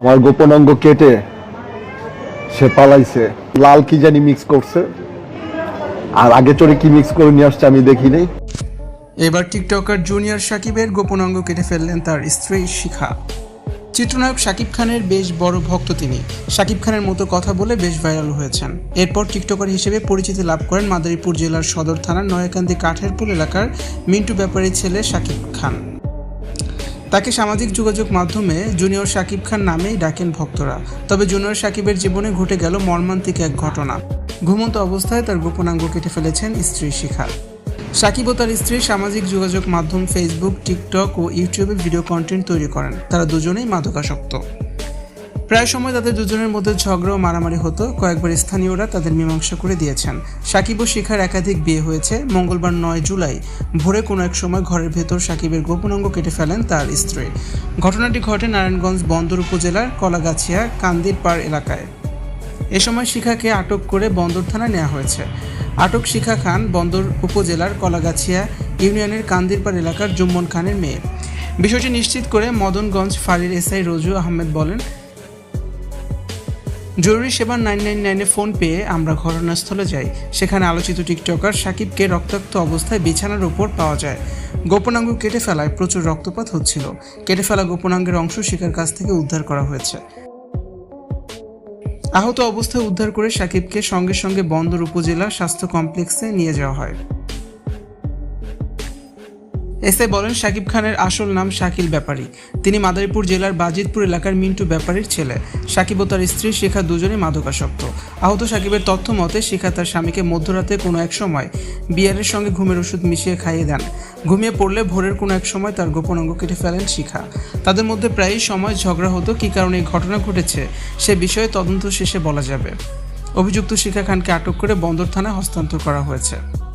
আমার গোপন অঙ্গ কেটে সে পালাইছে। লাল কি জানি মিক্স করছে। আর আগে চড়ে কি মিক্স করে নিয়ে আসছে আমি দেখি নাই। এবার টিকটকার জুনিয়র সাকিবের গোপন অঙ্গ কেটে ফেললেন তার স্ত্রী শিখা। চিত্রনায়ক শাকিব খানের বেশ বড় ভক্ত তিনি। শাকিব খানের মতো কথা বলে বেশ ভাইরাল হয়েছেন। এরপর টিকটকার হিসেবে পরিচিতি লাভ করেন মাদারীপুর জেলার সদর থানার নয়াকান্দি কাঠেরপুল এলাকার মিন্টু ব্যাপারীর ছেলে শাকিব খান। তাকে সামাজিক যোগাযোগ মাধ্যমে জুনিয়র সাকিব খান নামেই ডাকেন ভক্তরা। তবে জুনিয়র সাকিবের জীবনে ঘটে গেল মর্মান্তিক এক ঘটনা। ঘুমন্ত অবস্থায় তার গোপনাঙ্গ কেটে ফেলেছেন স্ত্রী শিখা। সাকিব ও তার স্ত্রী সামাজিক যোগাযোগ মাধ্যম ফেসবুক টিকটক ও ইউটিউবে ভিডিও কন্টেন্ট তৈরি করেন। তারা দুজনেই মাদকাসক্ত। প্রায় সময় তাদের দুজনের মধ্যে ঝগড়া ও মারামারি হতো। কয়েকবার স্থানীয়রা তাদের মীমাংসা করে দিয়েছেন। সাকিব ও শিখার একাধিক বিয়ে হয়েছে মঙ্গলবার নয় জুলাই। ভোরে কোনো এক সময় ঘরের ভেতর সাকিবের গোপনাঙ্গ কেটে ফেলেন তার স্ত্রী। ঘটনাটি ঘটে নারায়ণগঞ্জ বন্দর উপজেলার কলাগাছিয়া, কান্দির পাড় এলাকায়। এ সময় শিখাকে আটক করে বন্দর থানায় নেওয়া হয়েছে। আটক শিখা খান বন্দর উপজেলার কলাগাছিয়া ইউনিয়নের কান্দিরপাড় এলাকার জুম্মন খানের মেয়ে। বিষয়টি নিশ্চিত করে মদনগঞ্জ ফাঁড়ির এসআই রজু আহমেদ বলেন জরুরি সেবা নাইন নাইন নাইনে ফোন পেয়ে আমরা ঘটনাস্থলে যাই। সেখানে আলোচিত টিকটকার সাকিবকে রক্তাক্ত অবস্থায় বিছানার উপর পাওয়া যায়। গোপনাঙ্গ কেটে ফেলায় প্রচুর রক্তপাত হচ্ছিল। কেটে ফেলা গোপনাঙ্গের অংশ শিকার কাছ থেকে উদ্ধার করা হয়েছে। আহত অবস্থায় উদ্ধার করে সাকিবকে সঙ্গে সঙ্গে বন্দর উপজেলা স্বাস্থ্য কমপ্লেক্সে নিয়ে যাওয়া হয়। এসে বলেন শাকিব খানের আসল নাম শাকিল ব্যাপারী। তিনি মাদারীপুর জেলার বাজিতপুর এলাকার মিন্টু ব্যাপারীর ছেলে। সাকিব ও তার স্ত্রী শিখা দুজনেই মাদকাসক্ত। আহত সাকিবের তথ্য মতে, শিখা তার স্বামীকে মধ্যরাতে কোনো এক সময় বিয়ারের সঙ্গে ঘুমের ওষুধ মিশিয়ে খাইয়ে দেন। ঘুমিয়ে পড়লে ভোরের কোনো এক সময় তার গোপন অঙ্গ কেটে ফেলেন শিখা। তাদের মধ্যে প্রায়ই সময় ঝগড়া হতো, কী কারণে এই ঘটনা ঘটেছে সে বিষয়ে তদন্ত শেষে বলা যাবে। অভিযুক্ত শিখা খানকে আটক করে বন্দর থানায় হস্তান্তর করা হয়েছে।